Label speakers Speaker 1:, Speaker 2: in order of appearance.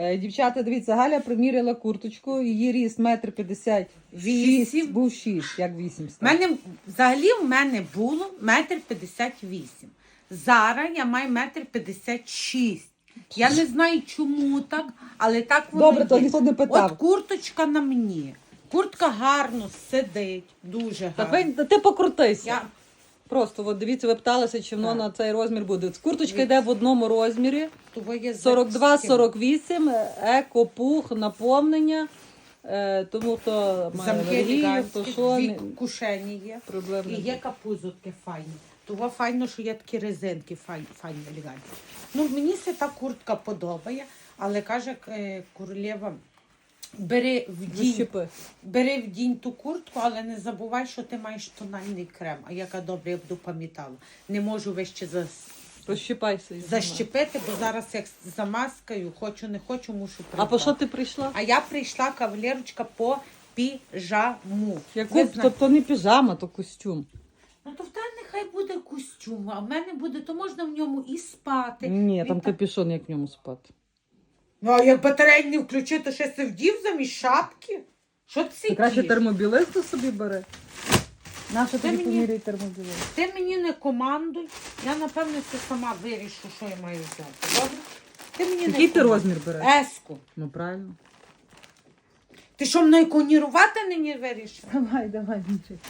Speaker 1: Е, Дівчата, дивіться, Галя приміряла курточку, її ріст метр п'ятдесят
Speaker 2: Вісім.
Speaker 1: був шість, як вісім став.
Speaker 2: мене взагалі в мене було метр п'ятдесят вісім. Зараз я маю метр п'ятдесят шість. Я не знаю, чому так, але так воно
Speaker 1: Добре, то
Speaker 2: є.
Speaker 1: ніхто не питав.
Speaker 2: От курточка на мені. Куртка гарно сидить, дуже гарно.
Speaker 1: ви, ти покрутися.
Speaker 2: Я...
Speaker 1: Просто, от дивіться, ви питалися, чи воно
Speaker 2: Так.
Speaker 1: на цей розмір буде. Курточка йде в одному розмірі.
Speaker 2: Твоє
Speaker 1: 42-48, еко-пух, наповнення. Е, тому хто має алергію, хто що, не-
Speaker 2: кушені є.
Speaker 1: проблем
Speaker 2: І є капузотки файні. Того файно, що є такі резинки файні, файні елегантні. Ну, мені се та куртка подобає, але каже е, королева, бери в дінь,
Speaker 1: Защепи.
Speaker 2: бери в дінь ту куртку, але не забувай, що ти маєш тональний крем. А яка добре, я буду пам'ятала. Не можу вище за,
Speaker 1: Розщипайся. і знімай.
Speaker 2: защепити, бо зараз як замаскаю, хочу, не хочу, мушу
Speaker 1: А
Speaker 2: придбати.
Speaker 1: по що ти прийшла?
Speaker 2: А я прийшла, кавалерочка, по піжаму.
Speaker 1: Яку?
Speaker 2: Ви
Speaker 1: Тобто не піжама, то костюм.
Speaker 2: Ну то в тебе нехай буде костюм, а в мене буде, то можна в ньому і спати.
Speaker 1: Ні, там капюшон, як в ньому спати.
Speaker 2: Ну, а як батарей не включити, то ще се вдів замість шапки? Що ти
Speaker 1: Ти краще термобілизну собі бери. Наша
Speaker 2: Ти
Speaker 1: тобі
Speaker 2: мені-
Speaker 1: поміряй термобілизну.
Speaker 2: Ти мені не командуй, я напевно це сама вирішу, що я маю взяти. Добре? Ти мені
Speaker 1: Який
Speaker 2: не
Speaker 1: ти
Speaker 2: командуй.
Speaker 1: розмір береш?
Speaker 2: Еску.
Speaker 1: Ну правильно.
Speaker 2: Ти що мною конірувати нині вирішив?
Speaker 1: Давай, давай, нічого.